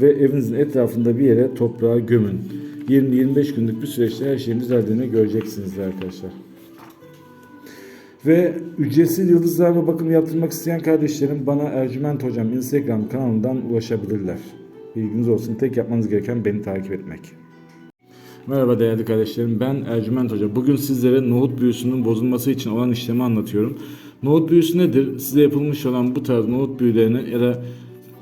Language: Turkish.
ve evinizin etrafında bir yere toprağa gömün. 20-25 günlük bir süreçte her şeyin düzeldiğini göreceksiniz arkadaşlar. Ve ücretsiz yıldızlarla bakım yaptırmak isteyen kardeşlerim bana Ercüment Hocam Instagram kanalından ulaşabilirler. Bilginiz olsun tek yapmanız gereken beni takip etmek. Merhaba değerli kardeşlerim ben Ercüment Hoca. Bugün sizlere nohut büyüsünün bozulması için olan işlemi anlatıyorum. Nohut büyüsü nedir? Size yapılmış olan bu tarz nohut büyülerini ya da